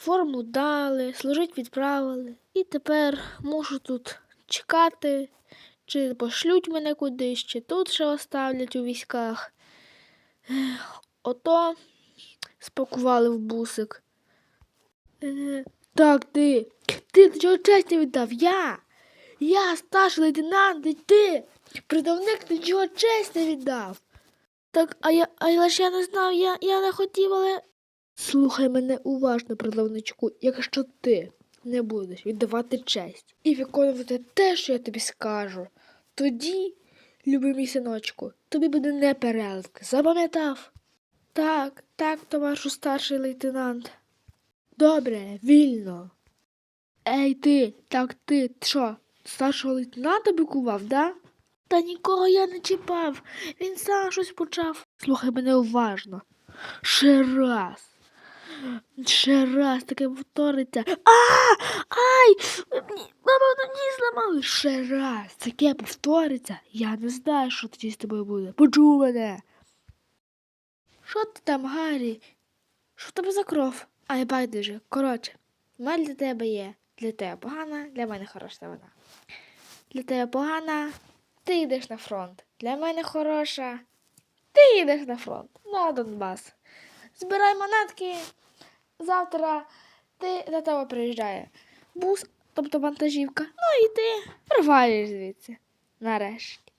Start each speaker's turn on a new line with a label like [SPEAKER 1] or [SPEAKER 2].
[SPEAKER 1] форму дали, служить відправили. І тепер мушу тут чекати, чи пошлють мене кудись, чи тут ще оставлять у військах. Ото спакували в бусик. Е, Так, ти. Ти чого честь не віддав? Я. Я старший лейтенант, і ти. Придавник ти чого честь не віддав. Так, а я, але ж я не знав, я, я не хотів, але. Слухай мене уважно, придавничку, якщо ти не будеш віддавати честь і виконувати те, що я тобі скажу, тоді, любий мій синочку, тобі буде непереливки. Запам'ятав? Так, так, товаришу старший лейтенант. Добре, вільно. Ей ти, так ти що, старшого лейтенанта бикував, да? Та нікого я не чіпав. Він сам щось почав. Слухай мене уважно. Ще раз. Ще раз таке повториться. А! Ай! Ні, Напевно, ні зламали. Ще раз таке повториться. Я не знаю, що тоді з тобою буде. Почув мене. Що ти там, Гаррі? Що в тебе за кров? Ай, байдуже. Коротше, в мене для тебе є. Для тебе погана, для мене хороша новина. Для тебе погана, ти йдеш на фронт. Для мене хороша. Ти йдеш на фронт. На Донбас. Збирай монетки. Завтра ти до тебе приїжджає бус, тобто вантажівка. Ну і ти рваєш звідси. Нарешті.